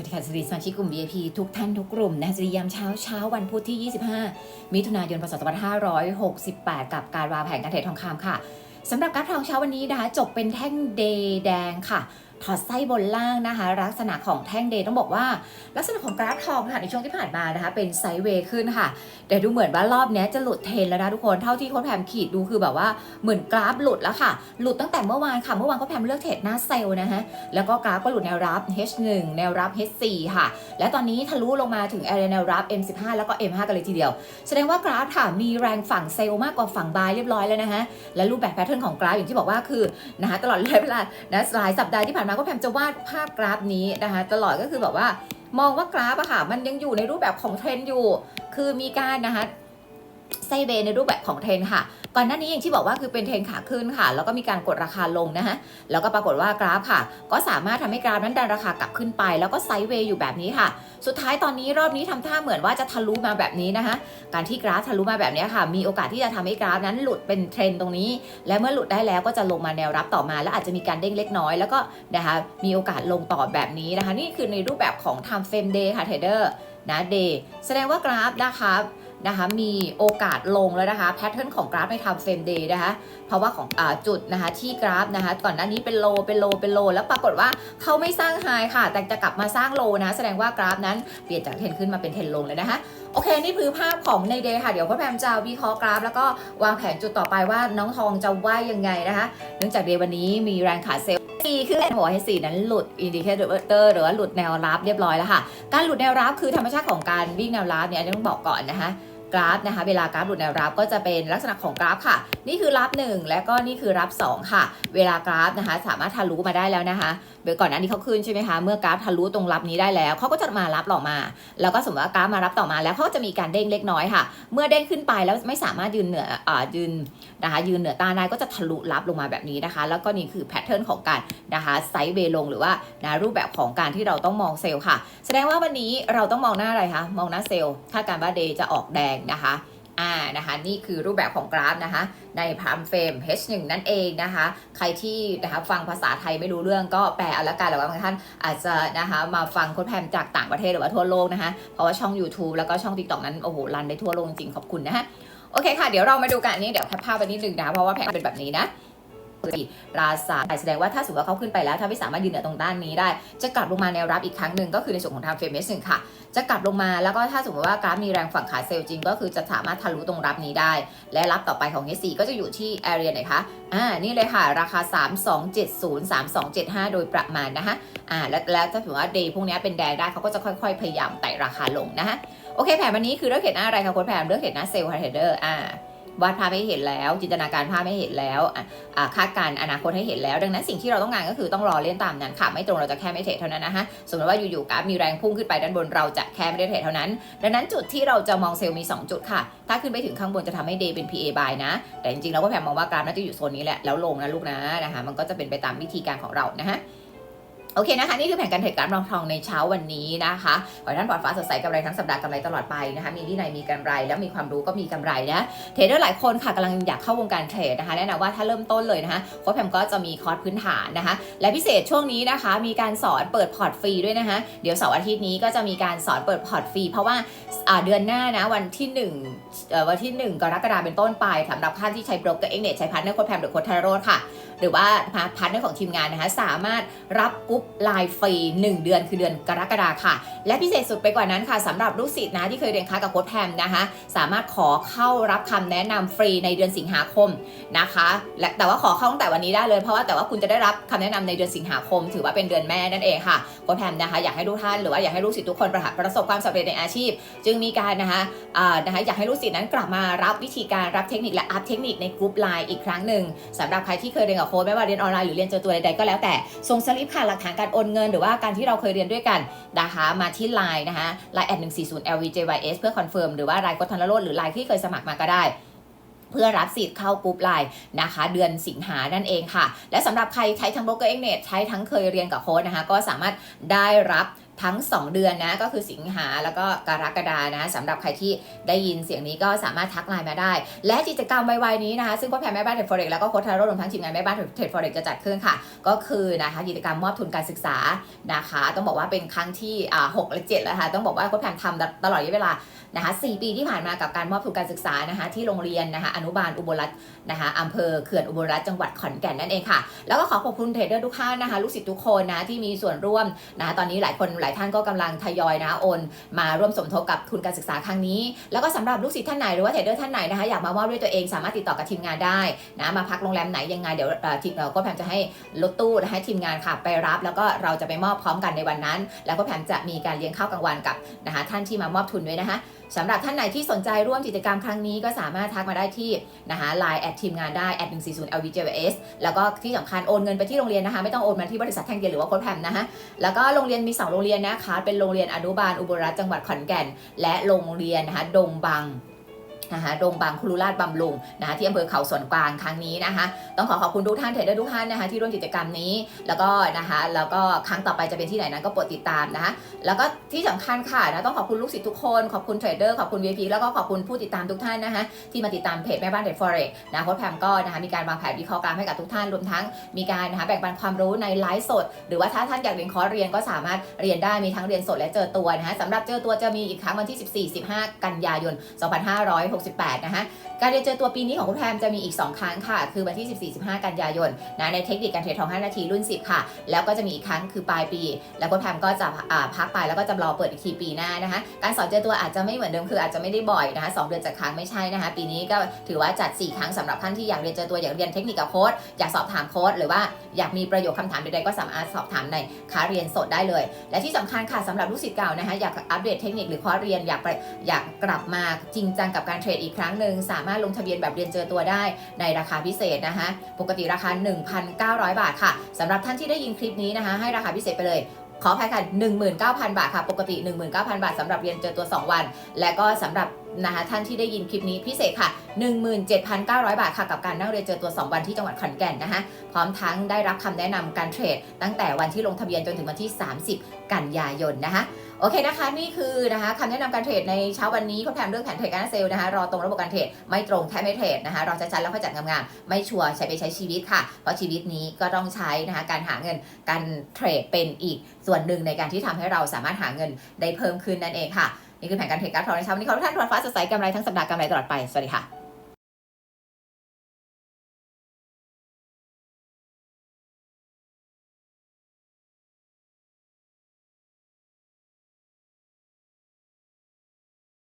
วัสดีค่ะสวัสดีสมาชิกกลุ่ม VIP ทุกท่านทุกกลุ่มนะสวัสดียามเช้าเช้าวันพุธที่ 25 มิถุนายนพศ2568 กับการวางแผนการเทรดทองคำค่ะสำหรับกราฟทองเช้าวันนี้นะคะจบเป็นแท่งเดแดงค่ะ ถอดไส้บนล่างนะคะ ลักษณะของแท่งเดย์ต้องบอกว่า ลักษณะของกราฟทองค่ะในช่วงที่ผ่านมานะคะ เป็นไซด์เวย์ขึ้นค่ะ แต่ดูเหมือนว่ารอบนี้จะหลุดเทนแล้วนะทุกคนเท่าที่โค้ชแพมขีดดูคือแบบว่าเหมือนกราฟหลุดแล้วค่ะ หลุดตั้งแต่เมื่อวานค่ะเมื่อวานโค้ชแพมเลือกเทรดหน้าเซลล์นะฮะแล้วก็กราฟก็หลุดแนวรับ H1 แนวรับ H4 ค่ะ และตอนนี้ทะลุลงมาถึงแอเรียแนวรับ M15 แล้วก็ M5 กันเลยทีเดียว แสดงว่ากราฟค่ะมีแรงฝั่งเซลล์มากกว่าฝั่งบายเรียบร้อยแล้วนะฮะและรูปแบบแพทเทิร์นของกราฟอย่างที่บอกว่าคือนะคะตลอดระยะเวลานะหลายสัปดาห์ที่ผ่านมาก็พยายามจะวาดภาพกราฟนี้นะคะตลอดก็คือแบบว่ามองว่ากราฟอะค่ะมันยังอยู่ในรูปแบบของเทรนด์อยู่ คือมีการนะคะ ไซเบในรูปแบบของเทรนค่ะ ก่อนหน้านี้อย่างที่บอกว่าคือเป็นเทรนขาขึ้นค่ะ แล้วก็มีการกดราคาลงนะฮะ แล้วก็ปรากฏว่ากราฟค่ะ ก็สามารถทำให้กราฟนั้นดันราคากลับขึ้นไป แล้วก็ไซด์เวย์อยู่แบบนี้ค่ะ สุดท้ายตอนนี้รอบนี้ทำท่าเหมือนว่าจะทะลุมาแบบนี้นะคะ การที่กราฟทะลุมาแบบนี้ค่ะ มีโอกาสที่จะทำให้กราฟนั้นหลุดเป็นเทรนตรงนี้ และเมื่อหลุดได้แล้วก็จะลงมาแนวรับต่อมา แล้วอาจจะมีการเด้งเล็กน้อย แล้วก็นะคะ มีโอกาสลงต่อแบบนี้นะคะ นี่คือในรูปแบบของ time frame day ค่ะ trader นะ day แสดงว่ากราฟนะคะ นะคะมีโอกาสลงแล้วนะคะแพทเทิร์นของกราฟใน time frame day นะคะเพราะว่าของอจุดนะคะที่กราฟนะคะก่อนหน้านี้เป็นโลเป็นโลเป็นโล แล้วปรากฏว่าเขาไม่สร้างไฮค่ะ แต่จะกลับมาสร้างโลนะแสดงว่ากราฟนั้นเปลี่ยนจากเทนขึ้นมาเป็นเทนลงเลยนะคะโอเค นี่คือภาพของในเดย์ค่ะเดี๋ยวพ่อแพมจะวิเคราะห์กราฟ แล้วก็วางแผนจุดต่อไปว่าน้องทองจะว่ายังไงนะคะ เนื่องจากเดย์วันนี้มีแรงขาเซลล์สี่คือหัวให้สี่นั้นหลุดอินดิเคเตอร์หรือว่าหลุดแนวรับเรียบร้อยแล้วค่ะ การหลุดแนวรับคือธรรมชาติของการวิ่งแนวรับเนี่ยต้องบอกก่อนนะคะ กราฟนะคะเวลากราฟหลุดแนวรับก็จะเป็นลักษณะของกราฟค่ะ นี่คือรับ 1 และก็นี่คือรับ 2 ค่ะ เวลากราฟนะคะ สามารถทะลุมาได้แล้วนะคะเดี๋ยวก่อนหน้านี้เขาขึ้นใช่ไหมคะเมื่อกราฟทะลุตรงรับนี้ได้แล้วเขาก็จะมารับต่อมา แล้วก็สมมติว่ากราฟมารับต่อมาแล้วเขาก็จะมีการเด้งเล็กน้อยค่ะ เมื่อเด้งขึ้นไปแล้วไม่สามารถยืนเหนืออ่ายืนนะคะยืนเหนือต้านได้ก็จะทะลุรับลงมาแบบนี้นะคะ แล้วก็นี่คือแพทเทิร์นของการนะคะไซด์เวย์ลงหรือว่านะรูปแบบของการที่เราต้องมองเซลล์ค่ะ แสดงว่าวันนี้เราต้องมองหน้าอะไรคะมองหน้าเซลล์ถ้าการว่าเดย์จะออกแดงนะคะอ่านะคะนี่คือรูปแบบของกราฟนะคะในพามเฟรม H1 นั่นเองนะคะใครที่นะคะฟังภาษาไทยไม่รู้เรื่องก็แปลเอาละกันหรือว่าบางท่านอาจจะนะคะมาฟังโค้ดแพมจากต่างประเทศหรือว่าทั่วโลกนะคะเพราะว่าช่อง YouTube แล้วก็ช่อง TikTok นั้นโอ้โหรันได้ทั่วโลกจริงขอบคุณนะฮะโอเคค่ะ เดี๋ยวเรามาดูกันอันนี้เดี๋ยวแคปภาพไปนิดนึงนะเพราะว่าแผนเป็นแบบนี้นะ ราซาแสดงว่าถ้าสมมติว่าเขาขึ้นไปแล้ว ถ้าไม่สามารถยืนเหนือตรงด้านนี้ได้ จะกลับลงมาแนวรับอีกครั้งหนึ่งก็คือในส่วนของทางเฟรมเมสหนึ่งค่ะ จะกลับลงมาแล้วก็ถ้าสมมติว่ากราฟมีแรงฝั่งขาเซลล์จริง ก็คือจะสามารถทะลุตรงรับนี้ได้ และรับต่อไปของ H4 ก็จะอยู่ที่แอเรียไหนคะอ่านี่เลยค่ะ ราคา 3270 3275 โดยประมาณนะคะอ่าแล้วแล้วถ้าถือว่าเดย์พวกนี้เป็นแดงได้เขาก็จะค่อยๆ พยายามไต่ราคาลงนะคะโอเคแผนวันนี้คือเลือกเห็นหน้าอะไรคะโค้ดแผนเลือกเห็นหน้าเซลล์ค่ะเทรดเดอร์อ่า วาดภาพให้เห็นแล้ว จินตนาการภาพให้เห็นแล้วคาดการณ์อนาคตให้เห็นแล้ว ดังนั้นสิ่งที่เราต้องการก็คือต้องรอเล่นตามนั้นค่ะ ไม่ตรงเราจะแค่ไม่เทรดเท่านั้นนะคะสมมติว่าอยู่ๆกราฟมีแรงพุ่งขึ้นไปด้านบนเราจะแค่ไม่ได้เทรดเท่านั้น ดังนั้นจุดที่เราจะมองเซลล์มี 2 จุดค่ะ ถ้าขึ้นไปถึงข้างบนจะทำให้ day เป็น PA buy นะ แต่จริงๆเราก็แพมมองว่ากราฟน่าจะอยู่โซนนี้แหละแล้วลงนะลูกนะนะคะมันก็จะเป็นไปตามวิธีการของเรานะฮะ โอเคนะคะ นี่คือแผนการเทรดการรองทองในเช้าวันนี้นะคะขอให้ท่านปลอดฟ้าสดใสกำไรทั้งสัปดาห์กำไรตลอดไปนะคะมีวินัยมีกำไร แล้วมีความรู้ก็มีกำไรนะเทรดเดอร์หลายคนค่ะกำลังอยากเข้าวงการเทรดนะคะแนะนำว่าถ้าเริ่มต้นเลยนะคะโค้ชแพมก็จะมีคอร์สพื้นฐานนะคะ และพิเศษช่วงนี้นะคะ มีการสอนเปิดพอร์ตฟรีด้วยนะคะ เดี๋ยวเสาร์อาทิตย์นี้ก็จะมีการสอนเปิดพอร์ตฟรีเพราะว่าเดือนหน้านะวันที่1เอ่อวันที่ 1 กรกฎาคมเป็นต้นไปสำหรับท่านที่ใช้โบรกเกอร์เอ็กเน็ตใช้พาร์ทเนอร์โค้ชแพมหรือโค้ชทาโรดค่ะ หรือว่าพาร์ทเนอร์ของทีมงานนะคะสามารถรับกุ๊ไลน์ฟรี 1 เดือนคือเดือนกรกฎาคมค่ะ และพิเศษสุดไปกว่านั้นค่ะสำหรับลูกศิษย์นะที่เคยเรียนคลาสกับโค้ชแพมนะคะ สามารถขอเข้ารับคำแนะนำฟรีในเดือนสิงหาคมนะคะและแต่ว่าขอเข้าตั้งแต่วันนี้ได้เลยเพราะว่าแต่ว่าคุณจะได้รับคำแนะนำในเดือนสิงหาคม ถือว่าเป็นเดือนแม่นั่นเองค่ะโค้ชแพมนะคะอยากให้ทุกท่านหรือว่าอยากให้ลูกศิษย์ทุกคนประประสบความสำเร็จในอาชีพ จึงมีการนะคะอ่านะคะอยากให้ลูกศิษย์นั้นกลับมารับวิธีการรับเทคนิคและอัพเทคนิคในกลุ่มไลน์อีกครั้งหนึ่งสำหรับใครที่เคยเรียนกับโค้ชไม่ว่าเรียนออนไลน์หรือเรียนเจอตัวใดๆก็แล้วแต่ส่งสลิปค่ะหลักฐานการโอนเงินหรือว่าการที่เราเคยเรียนด้วยกันนะคะมาที่ไลน์นะคะไลน์แอดหนึ่งสี่ศูนย์ LVJYS เพื่อคอนเฟิร์มหรือว่าไลน์กดธนโรดหรือไลน์ที่เคยสมัครมาก็ได้เพื่อรับสิทธิ์เข้ากรุ๊ปไลน์นะคะ เดือนสิงหานั่นเองค่ะ และสำหรับใครใช้ทั้งโบรกเกอร์เอ็กเน็ตใช้ทั้งเคยเรียนกับโค้ดนะคะ ก็สามารถได้รับ ทั้ง 2 เดือนนะก็คือสิงหาแล้วก็กรกฎานะสำหรับใครที่ได้ยินเสียงนี้ก็สามารถทักไลน์มาได้ และกิจกรรมไวๆนี้นะคะ ซึ่งพ่อแพรแม่บ้านเทรดฟอเร็กแล้วก็โค้ชทาโร่รวมทั้งทีมงานแม่บ้านเทรดฟอเร็กจะจัดขึ้นค่ะ ก็คือนะคะกิจกรรมมอบทุนการศึกษานะคะ ต้องบอกว่าเป็นครั้งที่อ่าหกและเจ็ดแล้วค่ะต้องบอกว่าโค้ชแพรทำตลอดระยะเวลานะคะสี่ปีที่ผ่านมากับการมอบทุนการศึกษานะคะที่โรงเรียนนะคะอนุบาลอุบลรัตน์นะคะอำเภอเขื่อนอุบลรัตน์จังหวัดขอนแก่นนั่นเองค่ะ แล้วก็ขอขอบคุณเทรดเดอร์ทุกท่านนะคะลูกศิษย์ทุกคนนะที่มีส่วนร่วมนะคะตอนนี้หลายคนหลายท่านก็กำลังทยอยนะโอน มาร่วมสมทบกับทุนการศึกษาครั้งนี้ แล้วก็สำหรับลูกศิษย์ท่านไหนหรือว่าเทรดเดอร์ท่านไหนนะคะอยากมามอบด้วยตัวเองสามารถติดต่อกับทีมงานได้นะมาพักโรงแรมไหนยังไงเดี๋ยวทีมก็แพมจะให้รถตู้นะให้ทีมงานค่ะไปรับ แล้วก็เราจะไปมอบพร้อมกันในวันนั้น แล้วก็แพมจะมีการเลี้ยงข้าวกลางวันกับนะคะท่านที่มามอบทุนด้วยนะคะ สำหรับท่านไหนที่สนใจร่วมกิจกรรมครั้งนี้ก็สามารถทักมาได้ที่นะคะ Line แอดทีมงานได้แอด140 LVJS แล้วก็ที่สำคัญโอนเงินไปที่โรงเรียนนะคะไม่ต้องโอนมาที่บริษัทแท่งเดียหรือว่าโค้ดแพมนะคะแล้วก็โรงเรียนมี 2 โรงเรียนนะคะเป็นโรงเรียนอนุบาลอุบลรัตน์จังหวัดขอนแก่น และโรงเรียนนะคะดงบัง นะคะดงพยาบางคุรุราชบำรุงนะคะที่อำเภอเขาสวนกวางครั้งนี้นะคะต้องขอขอบคุณทุกท่านเทรดเดอร์ทุกท่านนะคะที่ร่วมกิจกรรมนี้แล้วก็นะคะแล้วก็ครั้งต่อไปจะเป็นที่ไหนนั้นก็โปรดติดตามนะคะแล้วก็ที่สำคัญค่ะนะต้องขอบคุณลูกศิษย์ทุกคนขอบคุณเทรดเดอร์ขอบคุณ VIP แล้วก็ขอบคุณผู้ติดตามทุกท่านนะคะที่มาติดตามเพจแม่บ้านเทรดฟอเร็กนะโค้ชแพมก็นะคะมีการวางแผนวิเคราะห์การให้กับทุกท่านรวมทั้งมีการนะคะแบ่งปันความรู้ในไลฟ์สด หรือว่าถ้าท่านอยากเรียนคอร์สเรียนก็สามารถเรียนได้มีทั้งเรียนสดและเจอตัวนะคะสำหรับเจอตัวจะมีอีกครั้งวันที่ 14-15 กันยายน68 นะคะการเรียนเจอตัวปีนี้ของคุณแพมจะมีอีก 2 ครั้งค่ะ คือวันที่ 14-15 กันยายนนะในเทคนิคการเทรดทอง 5 นาทีรุ่น 10 ค่ะ แล้วก็จะมีอีกครั้งคือปลายปี แล้วคุณแพมก็จะพักไปแล้วก็จะรอเปิดอีกทีปีหน้านะคะ การสอนเจอตัวอาจจะไม่เหมือนเดิมคืออาจจะไม่ได้บ่อยนะคะสองเดือนจากครั้งไม่ใช่นะคะ ปีนี้ก็ถือว่าจัด 4 ครั้งสำหรับท่านที่อยากเรียนเจอตัวอยากเรียนเทคนิคกับโค้ดอยากสอบถามโค้ดหรือว่าอยากมีประโยคคำถามใดๆก็สามารถสอบถามในคาเรียนสดได้เลย และที่สำคัญค่ะสำหรับลูกศิษย์เก่านะคะอยากอัปเดตเทคนิคหรือคอร์สเรียนอยากอยากกลับมาจริงจังกับการเทรดอีกครั้งหนึ่งสามารถลงทะเบียนแบบเรียนเจอตัวได้ในราคาพิเศษนะคะ ปกติราคา 1,900 บาทค่ะสำหรับท่านที่ได้ยินคลิปนี้นะคะให้ราคาพิเศษไปเลยขออภัยค่ะ19,000 บาทค่ะ ปกติ 19,000 บาทสำหรับเรียนเจอตัว 2 วัน และก็สำหรับ นะคะท่านที่ได้ยินคลิปนี้พิเศษค่ะ 17,900 บาทค่ะกับการนั่งเรียนเจอตัว 2 วันที่จังหวัดขอนแก่นนะคะพร้อมทั้งได้รับคำแนะนำการเทรด ตั้งแต่วันที่ลงทะเบียนจนถึงวันที่ 30 กันยายนนะคะโอเคนะคะนี่คือนะคะคำแนะนำการเทรดในเช้าวันนี้เขาแถมเรื่องแผนเทรดการเซลล์นะคะรอตรงระบบการเทรดไม่ตรงแค่ไม่เทรดนะคะรอชัดๆแล้วค่อยจัดงามๆไม่ชัวร์ใช้ไปใช้ชีวิตค่ะ เพราะชีวิตนี้ก็ต้องใช้นะคะการหาเงินการเทรดเป็นอีกส่วนหนึ่งในการที่ทำให้เราสามารถหาเงินได้เพิ่มขึ้นนั่นเองค่ะ นี่คือแผนการเทรดการถอนในเช้าวันนี้ขอทุกท่านทวนฟ้าสดใสกำไรทั้งสัปดาห์กำไรตลอดไป สวัสดีค่ะ